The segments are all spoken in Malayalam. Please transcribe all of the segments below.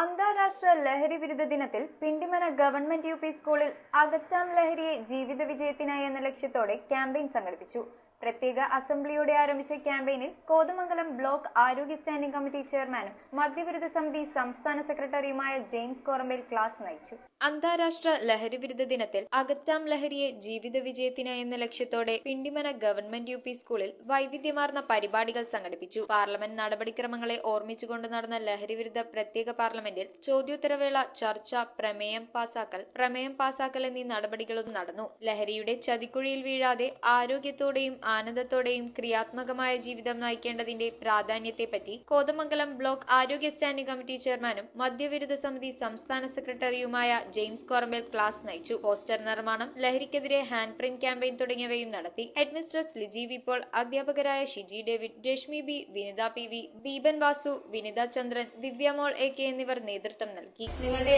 അന്താരാഷ്ട്ര ലഹരി വിരുദ്ധ ദിനത്തിൽ പിണ്ടിമന ഗവൺമെന്റ് യു സ്കൂളിൽ അകറ്റാം ലഹരിയെ ജീവിത വിജയത്തിനായി എന്ന ലക്ഷ്യത്തോടെ ക്യാമ്പയിൻ സംഘടിപ്പിച്ചു. പ്രത്യേക അസംബ്ലിയോടെ ആരംഭിച്ച ക്യാമ്പയിനിൽ കോതമംഗലം ബ്ലോക്ക് ആരോഗ്യ സ്റ്റാൻഡിംഗ് കമ്മിറ്റി ചെയർമാനും മദ്യവിരുദ്ധ സമിതി സംസ്ഥാന സെക്രട്ടറിയുമായ ജെയിംസ് കോറമ്പേൽ ക്ലാസ് നയിച്ചു. അന്താരാഷ്ട്ര ലഹരി വിരുദ്ധ ദിനത്തിൽ അകറ്റാം ലഹരിയെ ജീവിത വിജയത്തിനായി എന്ന ലക്ഷ്യത്തോടെ പിണ്ടിമന ഗവൺമെന്റ് യു പി സ്കൂളിൽ വൈവിധ്യമാർന്ന പരിപാടികൾ സംഘടിപ്പിച്ചു. പാർലമെന്റ് നടപടിക്രമങ്ങളെ ഓർമ്മിച്ചുകൊണ്ട് നടന്ന ലഹരി വിരുദ്ധ പ്രത്യേക പാർലമെന്റിൽ ചോദ്യോത്തരവേള ചർച്ച പ്രമേയം പാസാക്കൽ പ്രമേയം പാസാക്കൽ എന്നീ നടപടികളും നടന്നു. ലഹരിയുടെ ചതിക്കുഴിയിൽ വീഴാതെ ആരോഗ്യത്തോടെയും ആനന്ദത്തോടെയും ക്രിയാത്മകമായ ജീവിതം നയിക്കേണ്ടതിന്റെ പ്രാധാന്യത്തെപ്പറ്റി കോതമംഗലം ബ്ലോക്ക് ആരോഗ്യ സ്റ്റാൻഡിംഗ് കമ്മിറ്റി ചെയർമാനും മദ്യവിരുദ്ധ സമിതി സംസ്ഥാന സെക്രട്ടറിയുമായ ജെയിംസ് കോറമ്പേൽ ക്ലാസ് നയിച്ചു. പോസ്റ്റർ നിർമ്മാണം ലഹരിക്കെതിരെ ഹാൻഡ് പ്രിന്റ് ക്യാമ്പയിൻ തുടങ്ങിയവയും നടത്തി. ഹെഡ്മിസ്ട്രസ് ലിജി വി പോൾ അധ്യാപകരായ Shiji David Reshmi B Vinitha P V Deepan Vasu Vinitha Chandran Divyamol A K എന്നിവർ നേതൃത്വം നൽകി. നിങ്ങളുടെ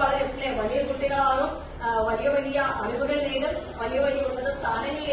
വളരെ വലിയ കുട്ടികളാകും. വലിയ വലിയ അറിവുകൾ നേടും. വലിയ വലിയ ഉന്നത സ്ഥാനങ്ങളിലെത്തും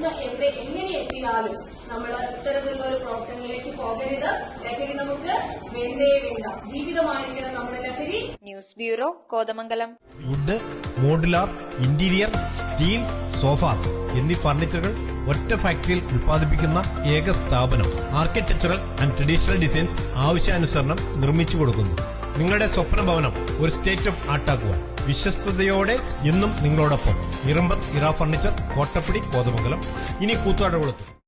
എന്ന് എവിടെ എങ്ങനെ എത്തിയാലും നമ്മൾ ഇത്തരത്തിലുള്ള ഒരു പ്രവർത്തനങ്ങളിലേക്ക് പോകരുത്. ലഹരി നമുക്ക് വേണ്ടേ വേണ്ട. ജീവിതമായിരിക്കണം നമ്മുടെ ലഹരി. News bureau Kothamangalam. Wood modular interior steel sofas എന്നീ ഫർണിച്ചറുകൾ ഒറ്റ ഫാക്ടറിയിൽ ഉൽപ്പാദിപ്പിക്കുന്ന ഏക സ്ഥാപനം. ആർക്കിടെക്ചറൽ ആൻഡ് ട്രഡീഷണൽ ഡിസൈൻസ് ആവശ്യാനുസരണം നിർമ്മിച്ചു കൊടുക്കുന്നു. നിങ്ങളുടെ സ്വപ്ന ഭവനം ഒരു സ്റ്റേറ്റ് ഓഫ് ആർട്ടാക്കുക വിശ്വസ്തയോടെ എന്നും നിങ്ങളോടൊപ്പം. ഇറമ്പത്ത് ഇറ ഫർണിച്ചർ കോട്ടപ്പടി കോതമംഗലം. ഇനി കൂത്താടുകുളത്ത്